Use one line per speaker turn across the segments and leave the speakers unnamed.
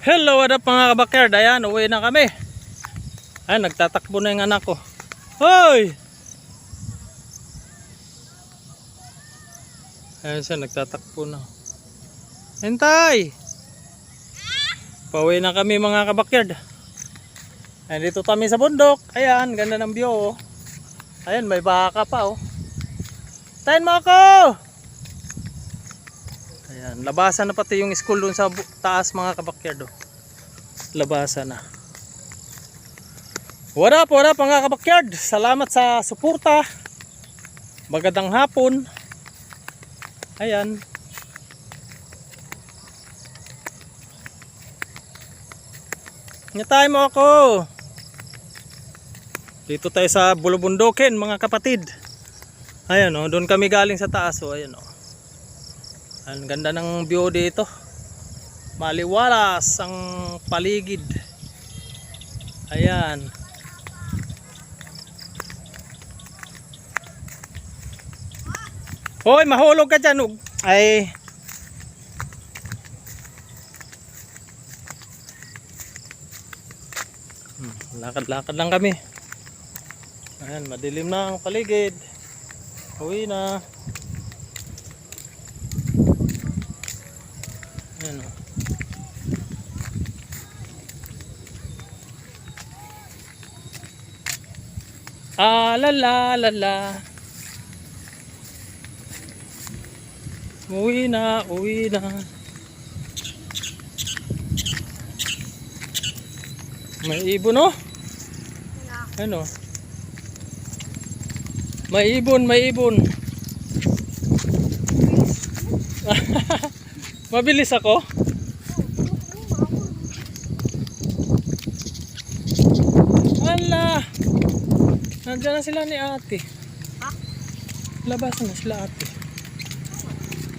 Hello, what up mga kabakyard? Ayan, uwi na kami. Ayan, nagtatakbo na yung anak ko. Hoy! Ayan siya, nagtatakbo na. Hintay! Pauwi na kami mga kabakyard. Ayan, dito kami sa bundok. Ayan, ganda ng view. Oh. Ayan, may baka pa oh. Tayin mo ako! Ayan, labasan na pati yung school dun sa taas mga kabakyard. Oh. Labasan na. What up, what up mga kabakyard? Salamat sa suporta. Magandang hapon. Ayan. Nyatay mo ako. Dito tayo sa Bulubundukin mga kapatid. Ayan oh, doon kami galing sa taas oh, ayan oh. Ang ganda ng view dito. Maliwalas ang paligid. Ayan. Hoy, mahulog ka dyan. Ay. Hmm, Lakad-lakad lang kami. Ayan, madilim na ang paligid. Uwi na. Ayan o. Ah, la la la la. Uwi na, uwi na. May ibon oh. Ano? May ibon, may ibon. Mabilis ako. Ala! Nandiyan na sila ni ate. Labasan na sila ate.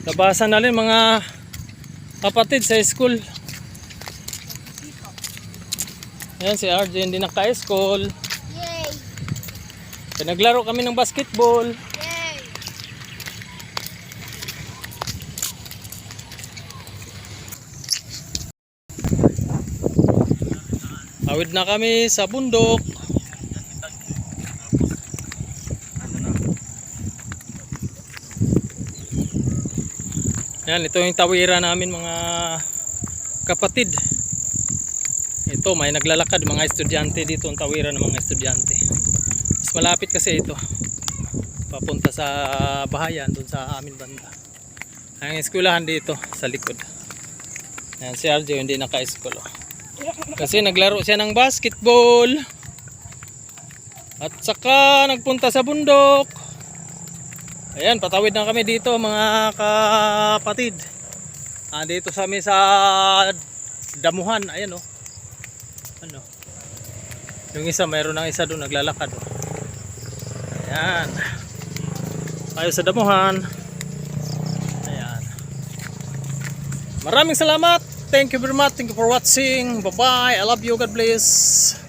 Labasan na rin mga kapatid sa school. Ayan si RJ hindi naka-school.
Yay!
Pinaglaro kami ng basketball.
Yay!
Awid na kami sa bundok. Yan, ito yung tawira namin mga kapatid. Ito, may naglalakad mga estudyante dito ang tawira ng mga estudyante. Mas malapit kasi ito. Papunta sa bahayan doon sa amin banda. Ang eskwelahan dito sa likod. Yan, si RJ hindi naka-school. Kasi naglaro siya ng basketball. At saka nagpunta sa bundok. Ayan, patawid na kami dito mga kapatid. Ah, dito sa amin sa damuhan. Ayan oh. Ano? Yung isa, mayroon ng isa doon naglalakad. Oh. Ayan. Tayo sa damuhan. Ayan. Maraming salamat. Thank you very much. Thank you for watching. Bye-bye. I love you. God bless.